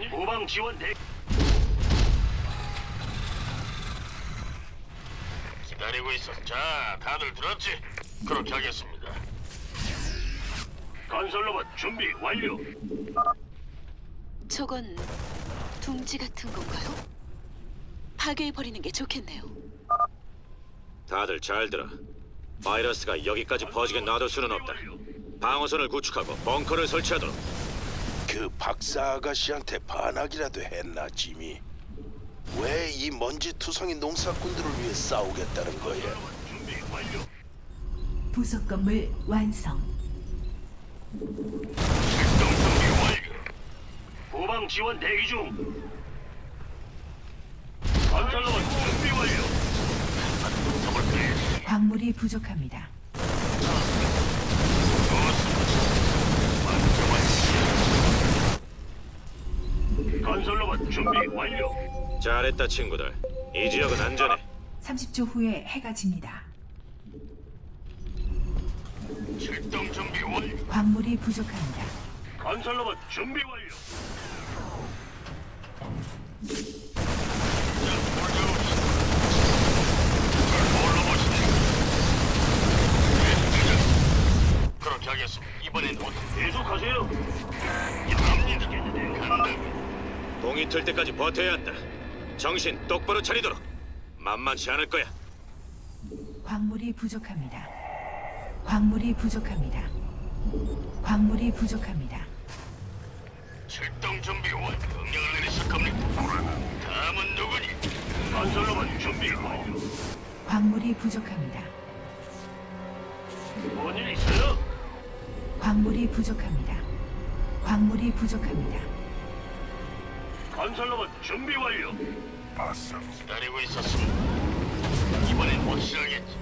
뭔 일? 후방 지원 대. 기다리고 있어. 자, 다들 들었지? 그렇게 하겠습니다. 건설 로봇 준비 완료. 저건 둥지 같은 건가요? 파괴해 버리는 게 좋겠네요. 다들 잘 들어. 바이러스가 여기까지 퍼지게 놔둘 수는 없다. 방어선을 구축하고 벙커를 설치하도록. 그 박사 아가씨한테 반항이라도 했나 지미? 왜 이 먼지 투성이 농사꾼들을 위해 싸우겠다는 거야? 준비 완료. 부속 건물 완성. 출동 준비 완료. 후방 지원 대기 중. 건설로봇 준비 완료. 광물이 부족합니다. 건설로봇 준비 완료. 잘했다 친구들. 이 지역은 안전해. 30초 후에 해가 집니다. 출동 준비 완료. 광물이 부족합니다. 건설로봇 준비 완료. 그렇게 하겠습니다. 이번엔 어떻게 계속하세요. 합니다. 동이 틀 때까지 버텨야 한다. 정신 똑바로 차리도록. 만만치 않을 거야. 광물이 부족합니다. 광물이 부족합니다. 광물이 부족합니다. 출동 준비 완. 명령을 내리실 겁니까? 다음은 누구니? 건설로봇 준비 완료. 광물이 부족합니다. 뭔일 있어요? 광물이 부족합니다. 광물이 부족합니다. 건설로봇 준비 완료. 기다리고 있었습니다. 이번엔 확실하겠지.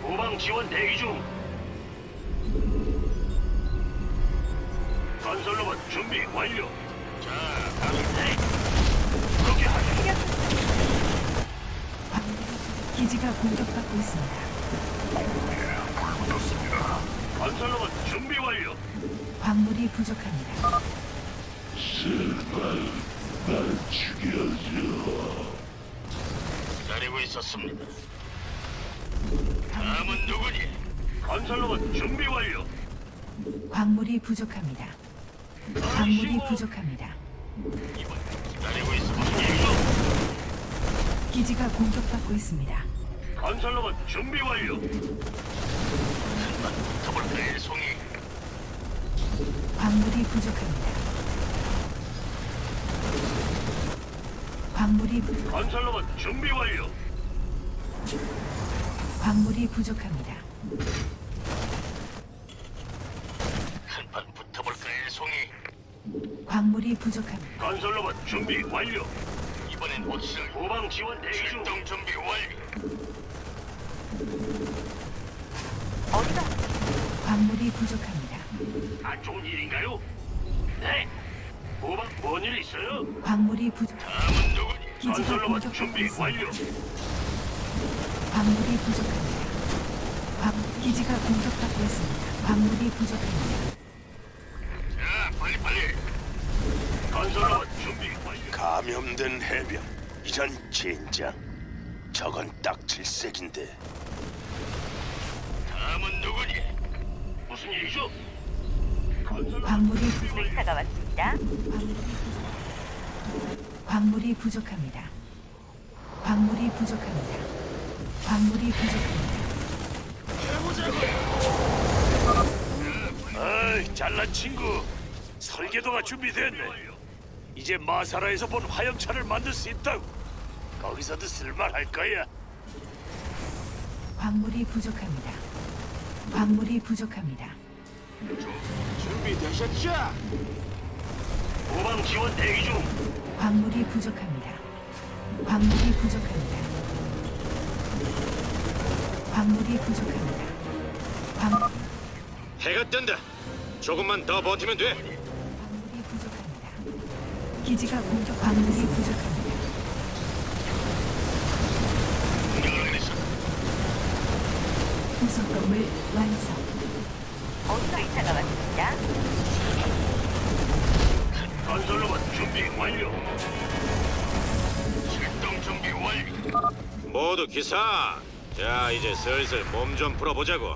후방 지원 대기 중. 건설로봇 준비 완료. 자, 다들 네. 그렇게. 광물이 기지가 공격받고 있습니다. 건설로봇 준비 완료. 광물이 부족합니다. 기다리고 있었습니다. 다음은 누구니? 건설로봇 준비 완료. 광물이 부족합니다. 광물이 부족합니다. 이번 기다리고 있어. 기지가 공격받고 있습니다. 건설로봇 준비 완료. 더블 송이. 광물이 부족합니다. 광물이 부, 건설로봇 준비 완료. 광물이 부족합니다. 한판 붙어볼까요, 송이? 광물이 부족합니다. 건설로봇 준비 완료. 이번엔 확실하게. 후방 지원 대기 중. 출동 준비 완료. 광물이 부족합니다. 안 좋은 일인가요? 네. 후방 뭔일 있어요? 광물이 부 다음은 누구니? 기지가 건설로봇 공격받고 준비. 완료. 광물이 부족합니다. 광, 기지가 공격받고 있습니다. 광물이 부족합니다. 자, 빨리 빨리. 건설로봇 준비 완료. 감염된 해병 이런 젠장 저건 딱 질색인데 다음은 누구니? 무슨 일이죠? 건설로봇 광물이 의사가 왔습니다. 광물이 부족합니다. 광물이 부족합니다. 광물이 부족합니다. 아이, 잘난 친구. 설계도가 준비됐네. 이제 마사라에서 본 화염차를 만들 수 있다고. 거기서도 쓸만할 거야. 광물이 부족합니다. 광물이 부족합니다. 준비되셨죠? 후방 지원 대기 중. 광물이 부족합니다. 광물이 부족합니다. 광물이 부족합니다. 광, 해가 뜬다. 조금만 더 버티면 돼. 광물이 부족합니다. 기지가 공격 광물이 부족합니다. 부속 건물 완성. 어디서 의사가 왔습니다. 건설로봇 준비 완료. 출동 준비 완료. 모두 기사. 자, 이제 슬슬 몸 좀 풀어보자고.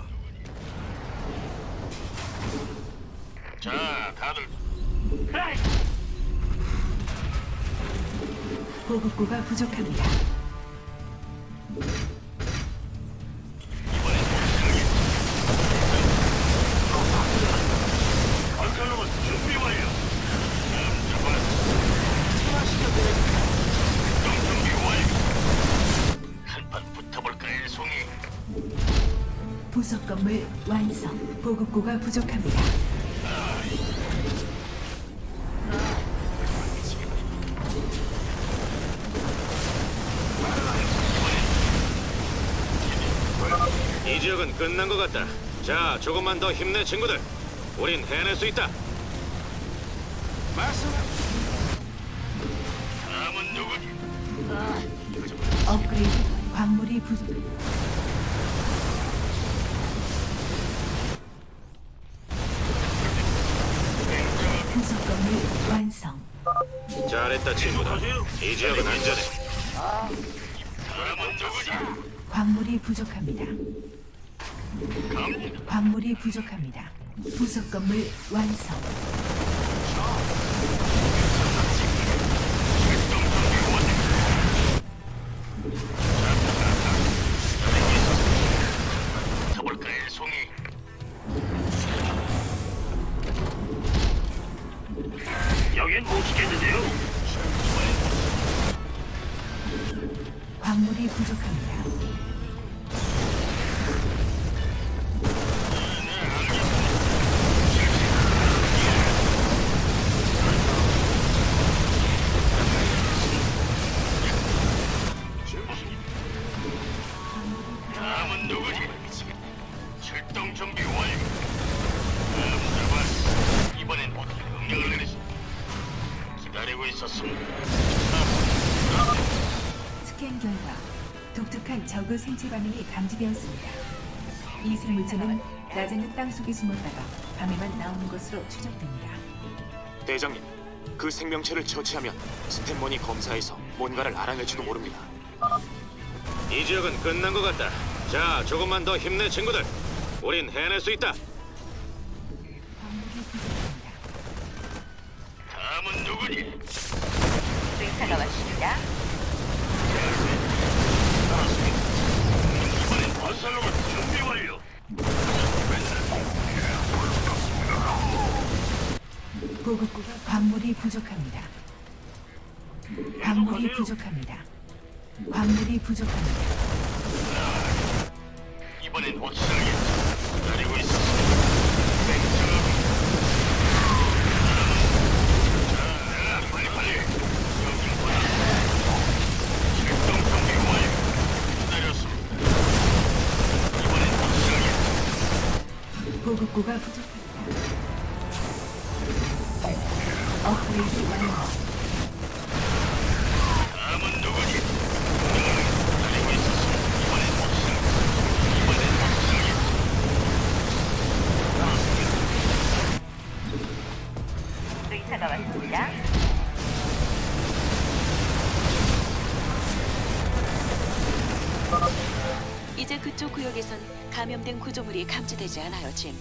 자, 다들 보급고가 부족합니다. 완성. 보급고가 부족합니다. 이 지역은 끝난 것 같다. 자, 조금만 더 힘내, 친구들. 우린 해낼 수 있다. 다음은 누구니? 업그레이드 광물이 부족. 완성. 잘했다, 친구들. 이 지역은 안전해. 광물이 부족합니다. 광물이 부족합니다. 부속 건물 완성. 독특한 저그 생체 반응이 감지되었습니다. 이 생물체는 낮에는 땅 속에 숨었다가 밤에만 나오는 것으로 추정됩니다. 대장님, 그 생명체를 처치하면 스탠머니 검사에서 뭔가를 알아낼지도 모릅니다. 이 지역은 끝난 것 같다. 자, 조금만 더 힘내, 친구들. 우린 해낼 수 있다. 광물이 부족합니다. 다음은 누구니? 의사가 왔습니다. 이번엔 건설로봇 준비 완료. 보급고가 광물이 부족합니다. 광물이 부족합니다. 광물이 부족합니다. 이번엔 확실하겠지. 기다리고 있었 보급고가 부족합니다. 업그레이드 완료. 그쪽 구역에선 감염된 구조물이 감지되지 않아요, 짐.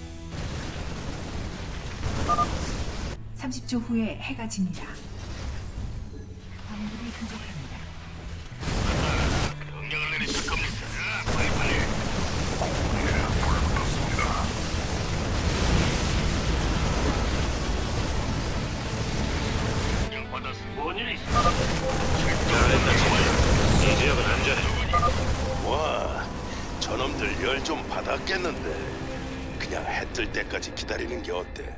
30초 후에 해가 집니다. 광물이 부족합니다. 명령을 내리실 겁니까? 자, 빨리 빨리. 명령. 뭔일 있어? 잘했다, 친구들. 이 지역은 안전해. 와, 저놈들 열 좀 받았겠는데. 그냥 해 뜰 때까지 기다리는 게 어때?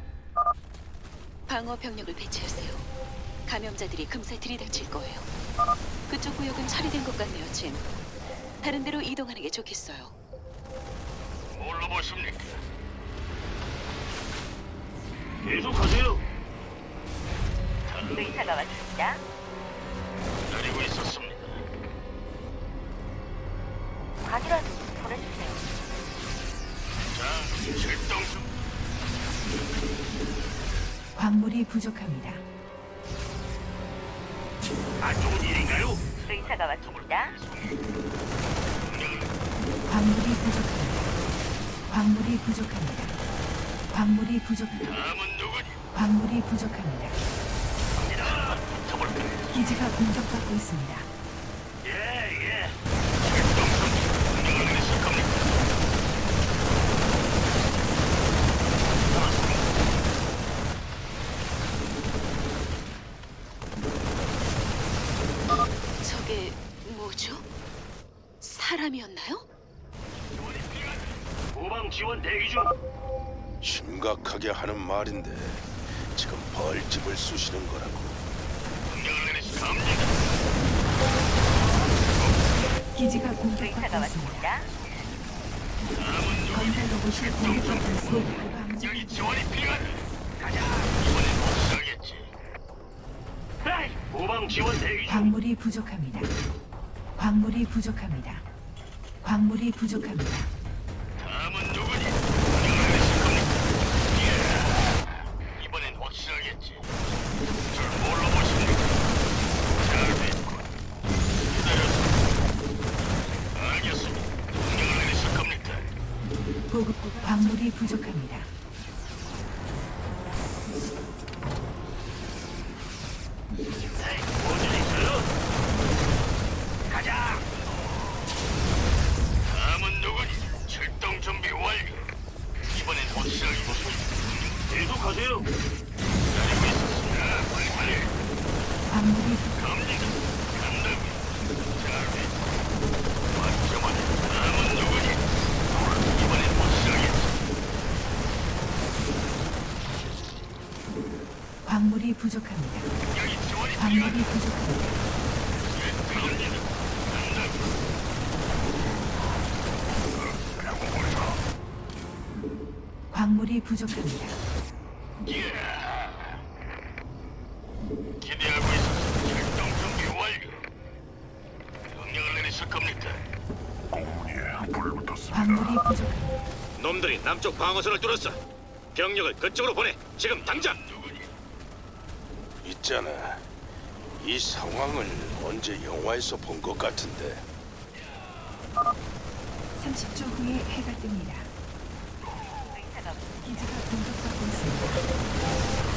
방어 병력을 배치하세요. 감염자들이 금세 들이닥칠 거예요. 그쪽 구역은 처리된 것 같네요, 짐. 다른 데로 이동하는 게 좋겠어요. 뭘로 보십니까? 계속하세요. 의사가 왔습니다. 부족합니다. 안 좋은 일인가요? 의사가 왔습니다. 광물이 부족합니다. 광물이 부족합니다. 광물이 부족합니다. 남은 누구니? 광물이 부족합니다. 붙어볼까? 기지가 공격받고 있습니다. 예, 예. 명령을 내리실 겁니까? 저게 뭐죠? 사람이었나요? 후방 지원 대기 중. 심각하게 하는 말인데 지금 벌집을 쑤시는 거라고. 기지가 의사가 공격받고 있습니다. 왔습니다. 건설 로봇이 공격받고 있습니다. 여기 지원이 필요하다. 가자. 이번엔 확실하겠지. 에이, 후방 지원 대기 중. 광물이 부족합니다. 광물이 부족합니다. 광물이 부족합니다. 광물이 부족합니다. 광물이. 부족합니다. 광물이 부족합니다. 기대하고 있었어. 출동 준비 완료. 명령을 내리실 겁니까? 광물이 부족합니다. 놈들이 남쪽 방어선을 뚫었어. 병력을 그쪽으로 보내. 지금 당장. 누구니? 있잖아. 이 상황을 언제 영화에서 본 것 같은데 30초 후에 해가 뜹니다. 기지가 공격받고 있습니다.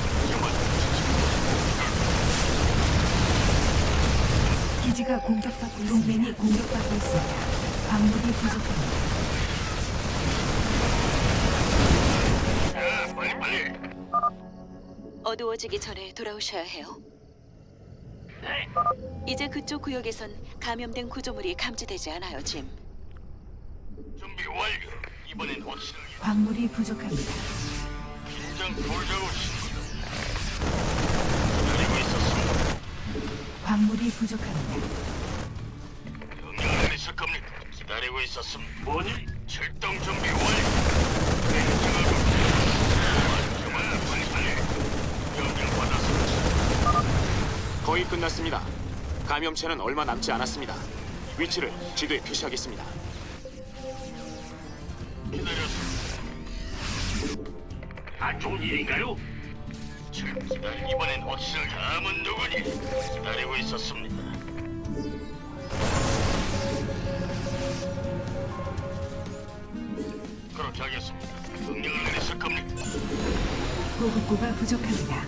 기지가 공격받고 동맹이 공격받고 있습니다. 광물이 부족합니다. 자, 빨리 빨리. 어두워지기 전에 돌아오셔야 해요. 이제 그쪽 구역에선 감염된 구조물이 감지되지 않아요, 짐. 준비 완료. 이번엔 확실하게. 광물이 부족합니다. 긴장 돌자고 싶습니다. 기다리고 있었습니다. 광물이 부족합니다. 명령을 내리실 겁니까? 기다리고 있었습니다. 뭔일? 출동 준비 완료. 명령 받았습니다. 거의 끝났습니다. 감염체는 얼마 남지 않았습니다. 위치를 지도에 표시하겠습니다. 기다렸습니다. 안 좋은 일인가요? 출 기다리 이번엔 확실하게. 다음은 누구니? 기다리고 있었습니다. 그렇게 하겠습니다. 명령을 내리실 겁니까? 보급고가 부족합니다.